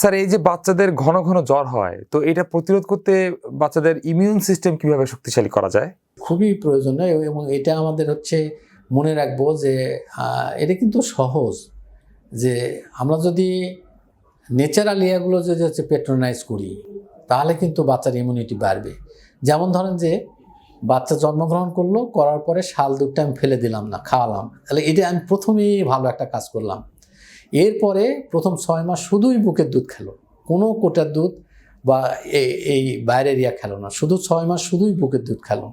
Sir, এই যে বাচ্চাদের ঘন ঘন জ্বর হয়, তো এটা প্রতিরোধ করতে বাচ্চাদের ইমিউন সিস্টেম কীভাবে শক্তিশালী করা যায়? খুবই প্রয়োজনীয় এবং এটা আমাদের হচ্ছে মনে রাখব যে এটা কিন্তু সহজ যে আমরা যদি ন্যাচারাল ইয়াগুলো যদি হচ্ছে পেট্রোনাইজ করি, তাহলে কিন্তু বাচ্চার ইমিউনিটি বাড়বে। যেমন ধরেন যে, বাচ্চা জন্মগ্রহণ করল, করার পরে শাল দুধটা আমি ফেলে দিলাম না, খাওয়ালাম। তাহলে এটা আমি প্রথমেই ভালো একটা কাজ করলাম। এরপরে প্রথম ছয় মাস শুধুই বুকের দুধ খেলো। কোনো কোটার দুধ বা এই- বাইরের ইয়া খেলো না। শুধু ছয় মাস শুধুই বুকের দুধ খেলো।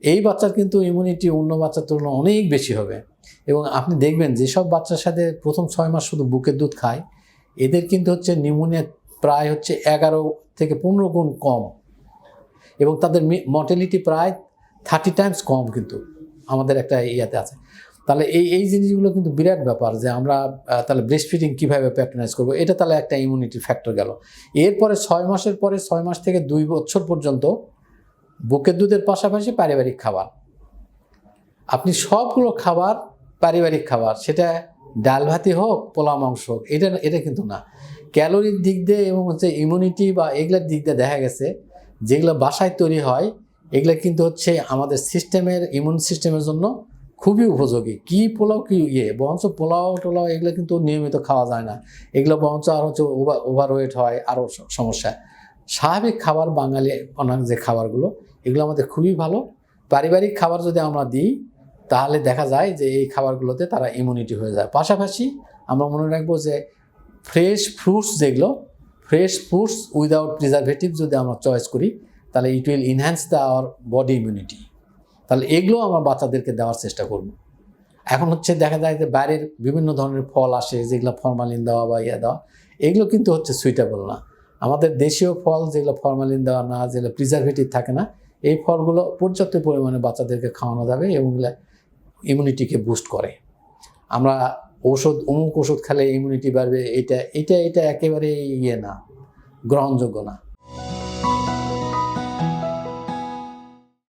এই বাচ্চার কিন্তু ইমিউনিটি অন্য বাচ্চার তুলনায় অনেক বেশি হবে। এবং আপনি দেখবেন যেসব বাচ্চার সাথে প্রথম ছয় মাস শুধু বুকের দুধ খায়, এদের কিন্তু হচ্ছে নিউমোনিয়া প্রায় হচ্ছে এগারো থেকে পনেরো গুণ কম। এবং তাদের মর্টেলিটি প্রায় থার্টি টাইমস কম কিন্তু। আমাদের একটা ইয়াতে আছে। তাহলে এই এই জিনিসগুলো কিন্তু বিরাট ব্যাপার যে আমরা তাহলে ব্রেস্ট ফিডিং কীভাবে প্যাটার্নাইজ করব? এটা তাহলে একটা ইমিউনিটি ফ্যাক্টর গেল। এরপরে ছয় মাসের পরে, ছয় মাস থেকে দুই বছর পর্যন্ত বুকের দুধের পাশাপাশি পারিবারিক খাবার। আপনি সবগুলো খাবার পারিবারিক খাবার, সেটা ডাল ভাতি হোক পোলা মাংস হোক, এটা এটা কিন্তু না। ক্যালোরির দিক দিয়ে এবং হচ্ছে ইমিউনিটি বা এগুলোর দিক দিয়ে দেখা গেছে, যেগুলো বাসায় তৈরি হয়, এগুলো কিন্তু হচ্ছে আমাদের সিস্টেমের ইমিউন সিস্টেমের জন্য খুবই উপযোগী। কি পোলাও, কি ইয়ে? বরঞ্চ পোলাও, টোলাও, এগুলো কিন্তু নিয়মিত খাওয়া যায় না। এগুলো বরঞ্চ আর হচ্ছে ওভার ওভারওয়েট হয় আরও সমস্যা। স্বাভাবিক খাবার বাঙালি অনেক যে খাবারগুলো, এগুলো আমাদের খুবই ভালো। পারিবারিক খাবার যদি আমরা দিই, তাহলে দেখা যায় যে এই খাবারগুলোতে তারা ইমিউনিটি হয়ে যায়। পাশাপাশি আমরা মনে রাখব যে ফ্রেশ ফ্রুটস যেগুলো ফ্রেশ ফ্রুটস উইদাউট প্রিজারভেটিভ যদি আমরা চয়েস করি, তাহলে it will enhance the our body immunity তাহলে এগুলো আমরা বাচ্চাদেরকে দেওয়ার চেষ্টা করব। এখন হচ্ছে দেখা যায় যে বাইরের বিভিন্ন ধরনের ফল আসে, যেগুলো ফরমালিন দেওয়া বা ইয়ে দেওয়া, এগুলো কিন্তু হচ্ছে সুইটেবল না। আমাদের দেশীয় ফল যেগুলো ফরমালিন দেওয়া না, যেগুলো প্রিজারভেটিভ থাকে না, এই ফলগুলো পর্যাপ্ত পরিমাণে বাচ্চাদেরকে খাওয়ানো যাবে এবং ইমিউনিটিকে বুস্ট করে। আমরা ঔষধ, অমুক ওষুধ খেলে ইমিউনিটি বাড়বে, এটা এটা এটা একেবারে ইয়ে না, গ্রহণযোগ্য না।